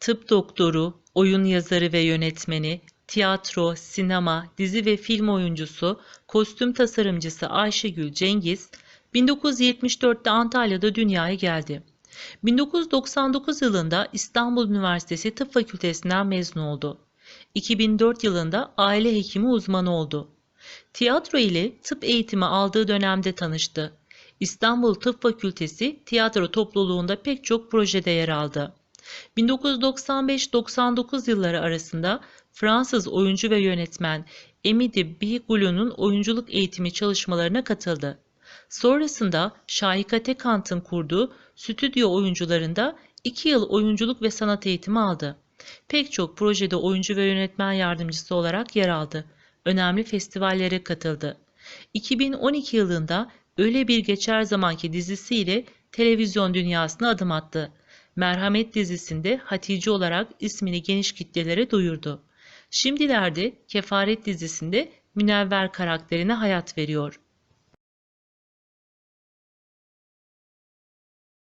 tıp doktoru, oyun yazarı ve yönetmeni, tiyatro, sinema, dizi ve film oyuncusu, kostüm tasarımcısı Ayşegül Cengiz, 1974'te Antalya'da dünyaya geldi. 1999 yılında İstanbul Üniversitesi Tıp Fakültesinden mezun oldu. 2004 yılında aile hekimi uzmanı oldu. Tiyatro ile tıp eğitimi aldığı dönemde tanıştı. İstanbul Tıp Fakültesi tiyatro topluluğunda pek çok projede yer aldı. 1995-99 yılları arasında Fransız oyuncu ve yönetmen Émile Bigoulou'nun oyunculuk eğitimi çalışmalarına katıldı. Sonrasında Şahika Tekant'ın kurduğu stüdyo oyuncularında 2 yıl oyunculuk ve sanat eğitimi aldı. Pek çok projede oyuncu ve yönetmen yardımcısı olarak yer aldı. Önemli festivallere katıldı. 2012 yılında Öyle Bir Geçer Zamanki dizisiyle televizyon dünyasına adım attı. Merhamet dizisinde Hatice olarak ismini geniş kitlelere duyurdu. Şimdilerde Kefaret dizisinde Münevver karakterine hayat veriyor.